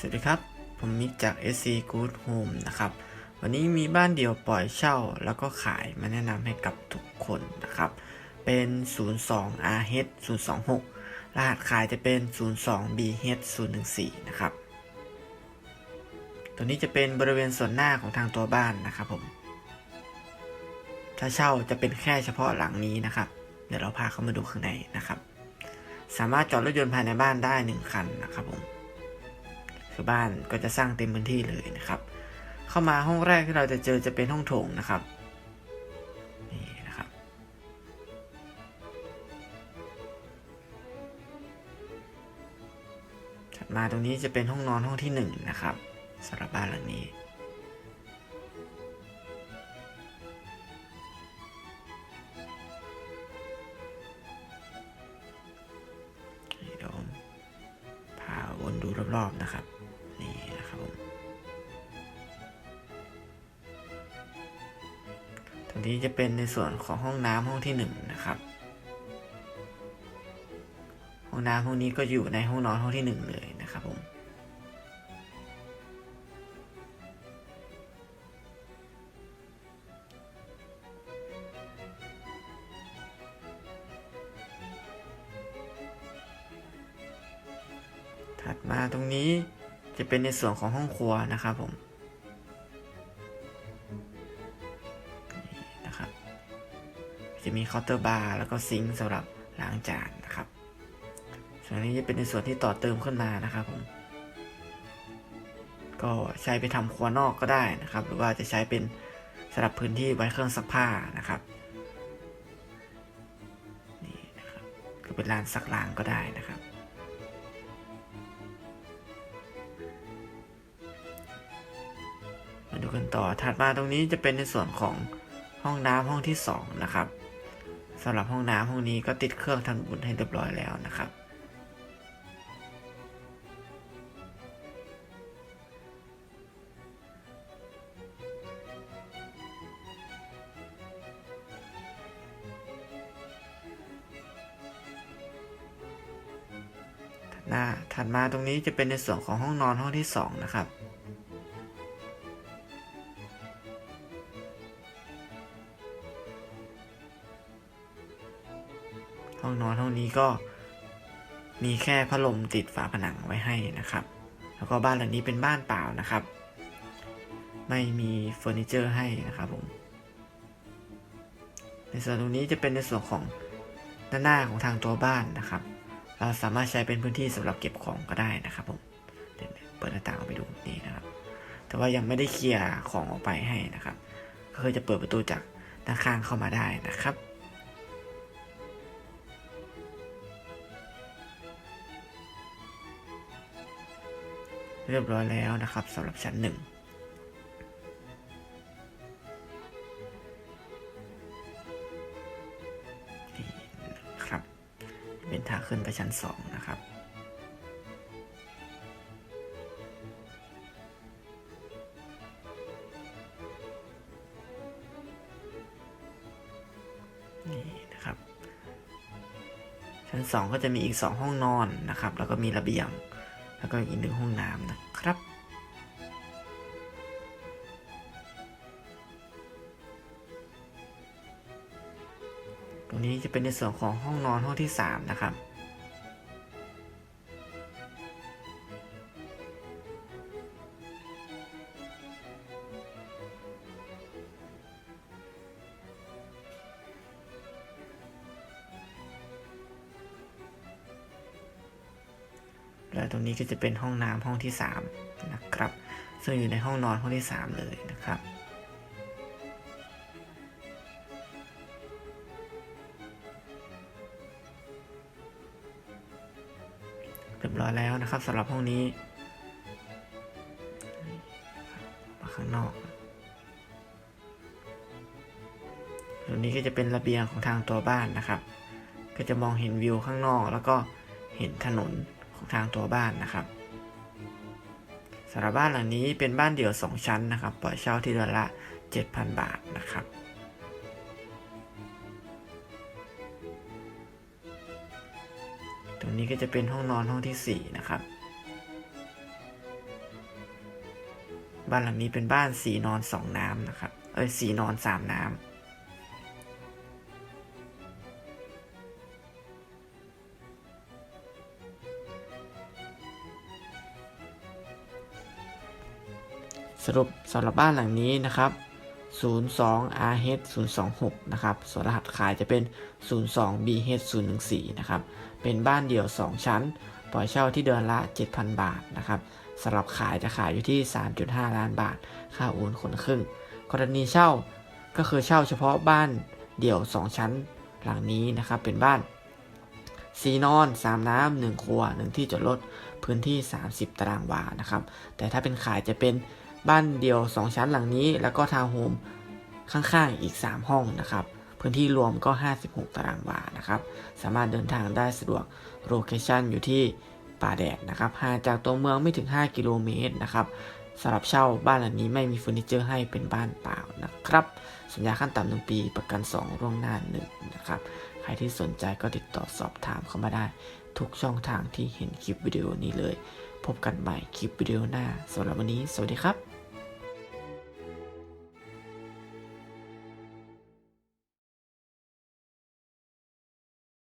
สวัสดีครับ ผมมิกจาก SC Good Home นะครับ วันนี้มีบ้านเดี่ยวปล่อยเช่าแล้วก็ขายมาแนะนำให้กับทุกคนนะครับ เป็น 02 RH 026 รหัสขายจะเป็น 02 BH 014 นะครับ ตัวนี้จะเป็นบริเวณส่วนหน้าของทางตัวบ้านนะครับผม ถ้าเช่าจะเป็นแค่เฉพาะหลังนี้นะครับ เดี๋ยวเราพาเข้ามาดูข้างในนะครับ สามารถจอดรถยนต์ภายในบ้านได้หนึ่งคันนะครับผม คือบ้านก็จะสร้างเต็มพื้นที่เลยนะครับ เข้ามาห้องแรกที่เราจะเจอจะเป็นห้องโถงนะครับนี่นะครับ ถัดมาตรงนี้จะเป็นห้องนอนห้องที่หนึ่งนะครับสำหรับบ้านหลังนี้เดี๋ยวพาวนดูรอบๆนะครับ นี้จะเป็นในส่วนของห้องน้ำห้องที่หนึ่งนะครับ ห้องน้ำห้องนี้ก็อยู่ในห้องนอนห้องที่หนึ่งเลยนะครับผมถัดมาตรงนี้จะเป็นในส่วนของห้องครัวนะครับผม จะมีเคาน์เตอร์บาร์แล้วก็ซิงค์สำหรับล้างจานนะครับ ส่วนนี้จะเป็นในส่วนที่ต่อเติมขึ้นมานะครับผม ก็ใช้ไปทำครัวนอกก็ได้นะครับ หรือว่าจะใช้เป็นสำหรับพื้นที่ไว้เครื่องซักผ้านะครับนี่นะครับก็เป็นลานซักล้างก็ได้นะครับมาดูกันต่อถัดมาตรงนี้จะเป็นในส่วนของห้องน้ำห้องที่สองนะครับำหรับห้องน้ำห้องนี้ก็ติดเครื่องทำบุญให้เรียบร้อยแล้วนะครับถัดหน้าถัดมาตรงนี้จะเป็นในส่วนของห้องนอนห้องที่สองนะครับ ห้องนอนห้องนี้ก็มีแค่พัดลมติดฝาผนังไว้ให้นะครับ แล้วก็บ้านหลังนี้เป็นบ้านเปล่านะครับ ไม่มีเฟอร์นิเจอร์ให้นะครับผม ในส่วนตรงนี้จะเป็นในส่วนของด้านหน้าของทางตัวบ้านนะครับ เราสามารถใช้เป็นพื้นที่สำหรับเก็บของก็ได้นะครับผมเดี๋ยวเปิดหน้าต่างออกไปดูนี่นะครับ แต่ว่ายังไม่ได้เคลียร์ของออกไปให้นะครับ ก็คือจะเปิดประตูจากด้านข้างเข้ามาได้นะครับ เรียบร้อยแล้วนะครับสำหรับชั้นหนึ่งนี่นะครับ เป็นทางขึ้นไปชั้นสองนะครับนี่นะครับชั้นสองก็จะมีอีกสองห้องนอนนะครับ แล้วก็มีระเบียง แล้วก็อีกหนึ่งห้องน้ำนะครับ ตรงนี้จะเป็นในส่วนของห้องนอนห้องที่สามนะครับ แล้วตรงนี้ก็จะเป็นห้องน้ำห้องที่สามนะครับ ซึ่งอยู่ในห้องนอนห้องที่สามเลยนะครับเรียบร้อยแล้วนะครับสำหรับห้องนี้มาข้างนอกตรงนี้ก็จะเป็นระเบียงของทางตัวบ้านนะครับ ก็จะมองเห็นวิวข้างนอกแล้วก็เห็นถนน ของทางตัวบ้านนะครับสำหรับบ้านหลังนี้เป็นบ้านเดี่ยว 2 ชั้นนะครับปล่อยเช่าที่เดือนละ 7,000 บาทนะครับ ตรงนี้ก็จะเป็นห้องนอนห้องที่ 4 นะครับ บ้านหลังนี้เป็นบ้านสี่นอนสองน้ำนะครับ เอ้ยสี่นอนสามน้ำ สรุปสำหรับบ้านหลังนี้นะครับ 02 RH 026 นะครับ ส่วนรหัสขายจะเป็น 02 BH 014 นะครับ เป็นบ้านเดี่ยว 2 ชั้น ปล่อยเช่าที่เดือนละ 7,000 บาทนะครับสำหรับขายจะขายอยู่ที่ 3.5 ล้านบาท ค่าโอนคนครึ่ง กรณีเช่าก็คือเช่าเฉพาะบ้านเดี่ยว 2 ชั้นหลังนี้นะครับ เป็นบ้านสีนอน 3 น้ำ 1 ครัว 1 ที่จอดรถ พื้นที่ 30 ตารางวา นะครับ แต่ถ้าเป็นขายจะเป็น บ้านเดียว 2 ชั้นหลังนี้ แล้วก็ทาวน์โฮมข้างๆอีก 3 ห้องนะครับ พื้นที่รวมก็ 56 ตารางวานะครับ สามารถเดินทางได้สะดวกโลเคชั่นอยู่ที่ป่าแดดนะครับห่างจากตัวเมืองไม่ถึง 5 กิโลเมตรนะครับสำหรับเช่าบ้านหลังนี้ไม่มีเฟอร์นิเจอร์ให้เป็นบ้านเปล่านะครับ สัญญาขั้นต่ำหนึ่งปีประกัน 2 ร่วงหน้าหนึ่งนะครับ ใครที่สนใจก็ติดต่อสอบถามเข้ามาได้ ทุกช่องทางที่เห็นคลิปวิดีโอนี้เลย พบกันใหม่คลิปวิดีโอหน้าสำหรับวันนี้ สวัสดีครับ